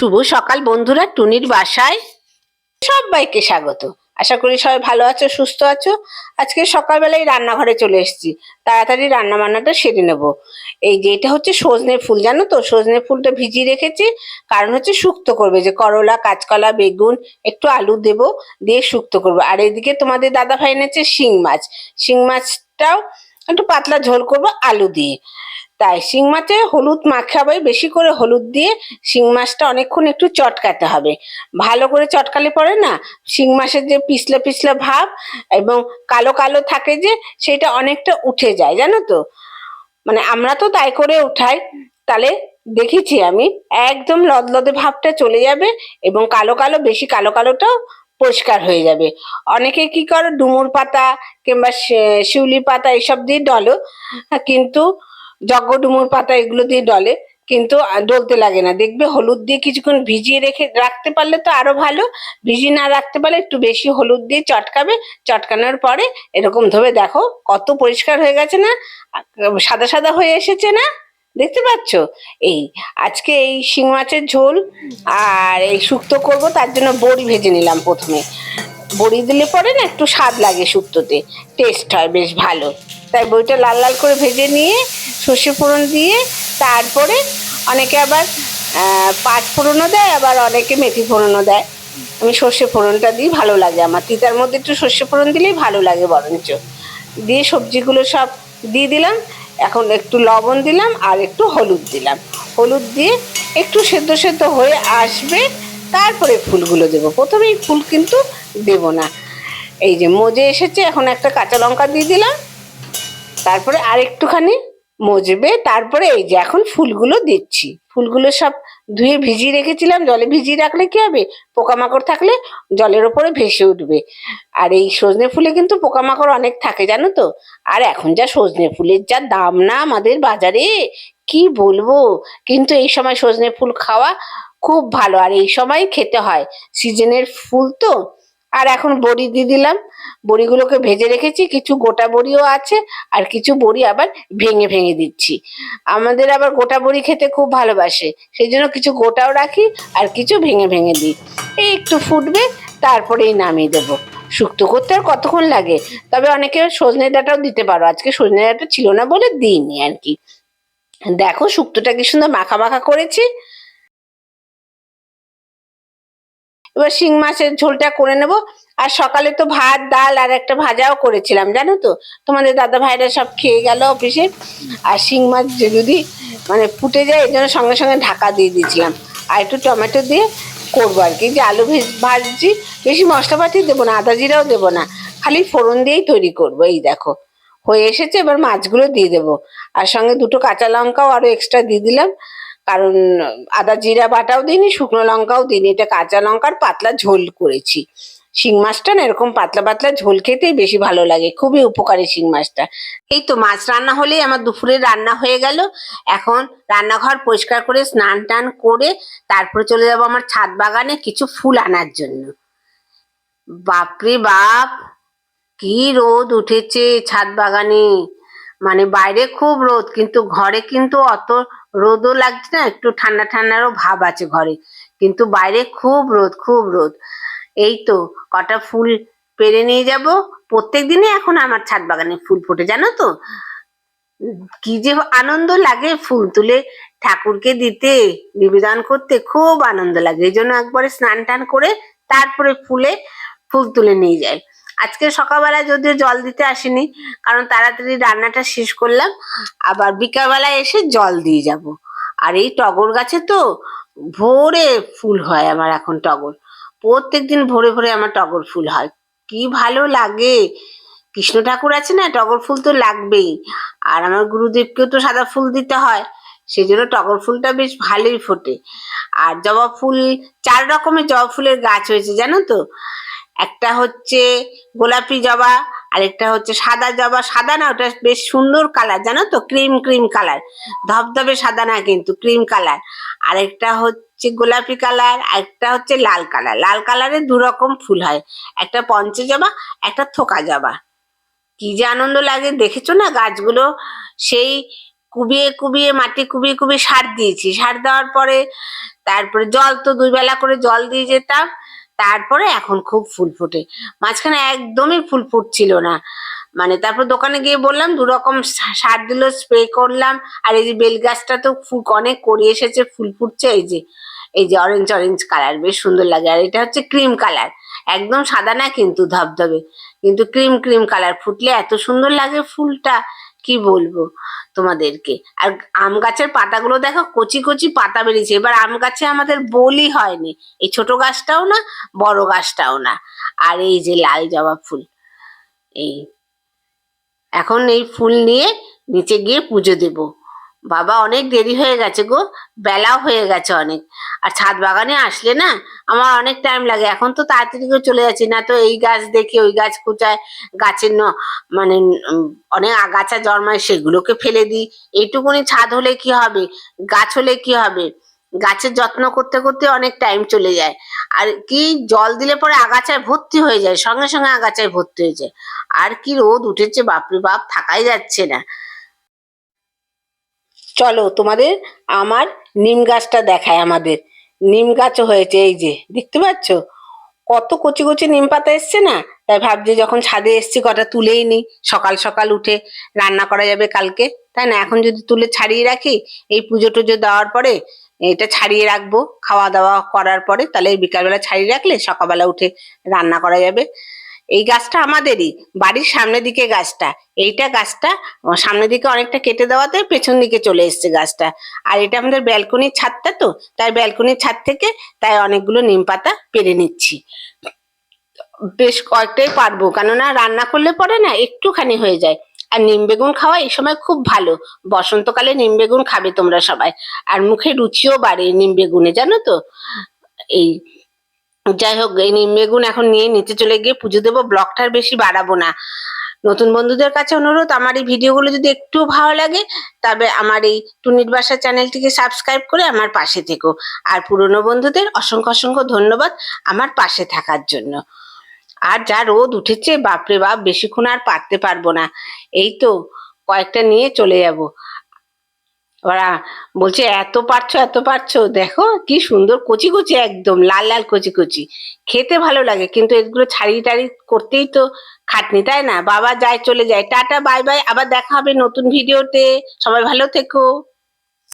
শুভ সকাল বন্ধুরা, টুনির বাসায় সবাইকে স্বাগত। আশা করি সবাই ভালো আছো, সুস্থ আছো। আজকে সকালবেলায় রান্নাঘরে চলে এসেছি। তাড়াতাড়ি রান্না বান্নাটা সেরে নেব। এই যে এটা হচ্ছে সজনে ফুল, জানো তো? সজনে ফুলটা ভিজিয়ে রেখেছি। কারণ হচ্ছে শুক্তো করবে। যে করলা, কাঁচকলা, বেগুন, একটু আলু দেব, দিয়ে শুক্তো করব। আর এদিকে তোমাদের দাদা ভাই এনেছে শিং মাছ। শিং মাছটাও একটু পাতলা ঝোল করব আলু দিয়ে। তাই শিং মাছে হলুদ মাখাবে বেশি করে হলুদ দিয়ে শিং মাছটা অনেকক্ষণ একটু চটকাতে হবে। ভালো করে চটকালে পরে না, শিং মাছের যে পিছলে পিছলে ভাব এবং কালো কালো থাকে যে, সেটা অনেকটা উঠে যায়, জানো তো? মানে আমরা তো তাই করে উঠাই। তাহলে দেখেছি আমি, একদম লদলদে ভাবটা চলে যাবে এবং কালো কালো, বেশি কালো কালোটাও পরিষ্কার হয়ে যাবে। অনেকে কি করো, ডুমুর পাতা কিংবা শিউলি পাতা এসব দিয়ে ডলো। কিন্তু যজ্ঞ ডুমুর পাতা এগুলো দিয়ে ডলে, কিন্তু ডলতে লাগে না। দেখবে হলুদ দিয়ে কিছুক্ষণ ভিজিয়ে রেখে, রাখতে পারলে তো আরও ভালো। ভিজিয়ে না রাখতে পারলে একটু বেশি হলুদ দিয়ে চটকাবে। চটকানোর পরে এরকম ধরে দেখো, কত পরিষ্কার হয়ে গেছে না? সাদা সাদা হয়ে এসেছে না? দেখতে পাচ্ছ? এই, আজকে এই শিং মাছের ঝোল, আর এই শুক্তো করব, তার জন্য বড়ি ভেজে নিলাম প্রথমে। বড়ি দিলে পরে না একটু স্বাদ লাগে শুক্তোতে। টেস্ট হয়, বেশ ভালো। তাই বইটা লাল লাল করে ভেজে নিয়ে, সর্ষে ফোড়ন দিয়ে, তারপরে অনেকে আবার পাঁচ ফোড়নও দেয়, আবার অনেকে মেথি ফোড়নও দেয়। আমি সর্ষে ফোড়নটা দিই, ভালো লাগে আমার। তিতার মধ্যে একটু সর্ষে ফোড়ন দিলেই ভালো লাগে বরঞ্চ। দিয়ে সবজিগুলো সব দিয়ে দিলাম, এখন একটু লবণ দিলাম আর একটু হলুদ দিলাম। হলুদ দিয়ে একটু সেদ্ধ সেদ্ধ হয়ে আসবে তারপরে ফুলগুলো দেবো। প্রথমেই ফুল কিন্তু দেব না। এই যে মজে এসেছে, এখন একটা কাঁচা লঙ্কা দিয়ে দিলাম। তারপরে আর একটুখানি মজবে। তারপরে এই যে এখন ফুলগুলো দিচ্ছি। ফুলগুলো সব ধুয়ে ভিজিয়ে রেখেছিলাম। জলে ভিজিয়ে রাখলে কি হবে? পোকামাকড় থাকলে জলের ওপরে ভেসে উঠবে। আর এই সজনে ফুলে কিন্তু পোকামাকড় অনেক থাকে, জানো তো? আর এখন যা সজনে ফুলের যা দাম না আমাদের বাজারে? কি বলব? কিন্তু এই সময় সজনে ফুল খাওয়া খুব ভালো। আর এই সময় খেতে হয়। সিজনের ফুল তো। আর এখন বড়ি দিয়ে দিলাম। বড়িগুলোকে ভেজে রেখেছি। কিছু গোটা বড়িও আছে। আর কিছু বড়ি আবার ভেঙে ভেঙে দিচ্ছি। আমাদের আবার গোটা বড়ি খেতে খুব ভালোবাসে। সেই জন্য কিছু গোটাও রাখি আর কিছু ভেঙে ভেঙে দিই। এই একটু ফুটবে, তারপরেই নামিয়ে দেবো। শুক্তো করতে আর কতক্ষণ লাগে? তবে অনেকে সজনে ডাঁটাও দিতে পারো। আজকে সজনে ডাঁটা ছিল না বলে দিইনি আর কি। দেখো শুক্তোটা কি সুন্দর মাখা মাখা করেছি। এবার শিং মাছের ঝোলটা করে নেব। আর সকালে তো ভাত, ডাল আর একটা ভাজাও করেছিলাম, জানো তো? তোমাদের দাদা ভাইরা সব খেয়ে গেল অফিসে। আর শিং মাছ যদি মানে ফুটে যায় এই জন্য সঙ্গে সঙ্গে ঢাকা দিয়ে দিয়েছিলাম। আর একটু টমেটো দিয়ে করব আর কি। যে আলু ভেজ ভাজছি, বেশি মশলাপাতি দেবো না, আদা জিরাও দেবো না। খালি ফোড়ন দিয়েই তৈরি করব, এই দেখো। হয়ে এসেছে, এবার মাছগুলো দিয়ে দেবো। আর সঙ্গে দুটো কাঁচা লঙ্কাও আরও এক্সট্রা দিয়ে দিলাম। কারণ আদা জিরা বাটাও দিইনি, শুকনো লঙ্কাও দিইনি। এটা কাঁচা লঙ্কার পাতলা ঝোল করেছি। শিং মাছটা না এরকম পাতলা পাতলা ঝোল খেতেই বেশি ভালো লাগে। খুবই উপকারী শিং মাছটা। এই তো মাছ রান্না হলেই আমার দুপুরে রান্না হয়ে গেল। এখন রান্নাঘর পরিষ্কার করে স্নান টান করে তারপরে চলে যাব আমার ছাদ বাগানে কিছু ফুল আনার জন্য। বাপরে বাপ! কি রোদ উঠেছে ছাদ বাগানে। মানে বাইরে খুব রোদ, কিন্তু ঘরে কিন্তু অত রোদও লাগছে না, একটু ঠান্ডা ঠান্ডারও ভাব আছে ঘরে। কিন্তু বাইরে খুব রোদ খুব রোদ। এই তো কটা ফুল পেরে নিয়ে যাব। প্রত্যেক দিনে এখন আমার ছাদ বাগানে ফুল ফোটে, জানো তো? কি যে আনন্দ লাগে ফুল তুলে ঠাকুরকে দিতে, নিবেদন করতে, খুব আনন্দ লাগে। এই জন্য একবারে স্নান টান করে তারপরে ফুলে ফুল তুলে নিয়ে যায় আজকে সকালবেলা যদিও জল দিতে আসেনি, কারণ তাড়াতাড়ি রান্নাটা শেষ করলাম, আবার বিকালবেলায় এসে জল দিয়ে যাব। আর এই টগর গাছে তো ভোরে ফুল হয় আমার এখন টগর। প্রত্যেক দিন ভোরে ভোরে আমার টগর ফুল হয়। কি ভালো লাগে। কৃষ্ণ ঠাকুর আছে না, টগর ফুল তো লাগবেই। আর আমার গুরুদেবকেও তো সাদা ফুল দিতে হয় সেই জন্য টগর ফুলটা বেশ ভালোই ফোটে। আর জবা ফুল, চার রকমের জবা ফুলের গাছ হয়েছে, জানো তো? একটা হচ্ছে গোলাপি জবা, আরেকটা হচ্ছে সাদা জবা। সাদা না, ওটা বেশ সুন্দর কালার জানো তো? ক্রিম ক্রিম কালার ধবধবে সাদা না কিন্তু, ক্রিম কালার আরেকটা হচ্ছে গোলাপি কালার একটা হচ্ছে লাল কালার লাল কালারে দু রকম ফুল হয়। একটা পঞ্চ জবা একটা থোকা জবা। কি যে আনন্দ লাগে, দেখেছ না গাছগুলো? সেই কুবিয়ে কুবিয়ে মাটি কুবিয়ে কুবিয়ে সার দিয়েছি। সার দেওয়ার পরে তারপরে জল তো দুই বেলা করে জল দিয়ে যেতাম। তারপরে এখন খুব ফুল ফোটে। মাঝখানে একদমই ফুল ফুটছিল না। মানে তারপর দোকানে গিয়ে বললাম দু রকম সার দিল স্প্রে করলাম। আর এই যে বেল গাছটা তো ফুল, অনেক করে এসেছে, ফুল ফুটছে, এই যে এই যে অরেঞ্জ অরেঞ্জ কালার বেশ সুন্দর লাগে। আর এটা হচ্ছে ক্রিম কালার একদম সাদা না, কিন্তু ধবধবে। কিন্তু ক্রিম ক্রিম কালার ফুটলে এত সুন্দর লাগে ফুলটা। কি বলব তোমাদেরকে? আর আম গাছের পাতাগুলো দেখো, কচি কচি পাতা বেরিয়েছে। এবার আম গাছে আমাদের বলি হয়নি। এই ছোট গাছটাও না, বড় গাছটাও না। আর এই যে লাল জবা ফুল, এই এখন এই ফুল নিয়ে নিচে গিয়ে পুজো দেব। বাবা অনেক দেরি হয়ে গেছে গো, বেলাও হয়ে গেছে অনেক। আর ছাদ বাগানে আসলে না, আমার অনেক টাইম লাগে। এখন তো তাড়াতাড়ি করে চলে যাচ্ছি, না তো এই গাছ দেখে ওই গাছ কোচায় গাছের মানে অনেক আগাছা জন্মায়, সেগুলোকে ফেলে দিই। এইটুকুনি ছাদ হলে কি হবে? গাছ হলে কি হবে? গাছের যত্ন করতে করতে অনেক টাইম চলে যায়। আর কি জল দিলে পরে আগাছায় ভর্তি হয়ে যায়, সঙ্গে সঙ্গে আগাছায় ভর্তি হয়ে যায়। আর কি রোদ উঠেছে, বাপরে বাপ, থাকাই যাচ্ছে না। চলো তোমাদের আমার নিম গাছটা দেখায় আমাদের। নিম গাছও হয়েছে এই যে, দেখতে পাচ্ছ? কত কচি কচি নিম পাতা এসছে না? তাই ভাবছি যখন ছাদে এসছি কটা তুলেই নি সকাল সকাল উঠে রান্না করা যাবে কালকে, তাই না? এখন যদি তুলে ছাড়িয়ে রাখি, এই পুজো টুজো দেওয়ার পরে এটা ছাড়িয়ে রাখব। খাওয়া দাওয়া করার পরে তাহলে বিকালবেলা ছাড়িয়ে রাখলে সকালবেলা উঠে রান্না করা যাবে। এই গাছটা আমাদেরই, বাড়ির সামনের দিকে গাছটা। এইটা গাছটা সামনের দিকে অনেকটা কেটে দেওয়াতে পেছন দিকে চলে এসছে গাছটা। আর এটা আমাদের ব্যালকনির ছাদটা তো, তাই ব্যালকনির ছাদ থেকে তাই অনেকগুলো নিম পাতা পেরে নিচ্ছি। বেশ কয়েকটাই পারব, কেননা রান্না করলে পরে না একটুখানি হয়ে যায়। আর নিম বেগুন খাওয়া এই সময় খুব ভালো, বসন্তকালে নিম বেগুন খাবে তোমরা সবাই। আর মুখে রুচিও বাড়ে নিম বেগুনে, জানো তো? এই যাই হোক, এই নিম বেগুন এখন নিয়ে নিচে চলে গিয়ে পুজো দেবো, ব্লগটার বেশি বাড়াবো না। নতুন বন্ধুদের কাছে অনুরোধ, আমার এই ভিডিওগুলো যদি একটু ভালো লাগে, তবে আমার এই টুনির বাসা চ্যানেলটিকে সাবস্ক্রাইব করে আমার পাশে থেকো। আর পুরনো বন্ধুদের অসংখ্য অসংখ্য ধন্যবাদ আমার পাশে থাকার জন্য। আর যা রোদ উঠেছে, বাপরে বাপ, বেশিক্ষণ আর পারতে পারব না। এই তো, কয়েকটা নিয়ে চলে যাব। ওরা বলছে, এত পারছ এত পারছ। দেখো, কি সুন্দর কচি কচি একদম, লাল লাল কচি কচি। খেতে ভালো লাগে, কিন্তু এগুলো ছাড়ি টাড়ি করতেই তো খাটনি, তাই না? বাবা যায়, চলে যায়। Tata, bye bye. আবার দেখা হবে নতুন ভিডিওতে। সবাই ভালো থেকো।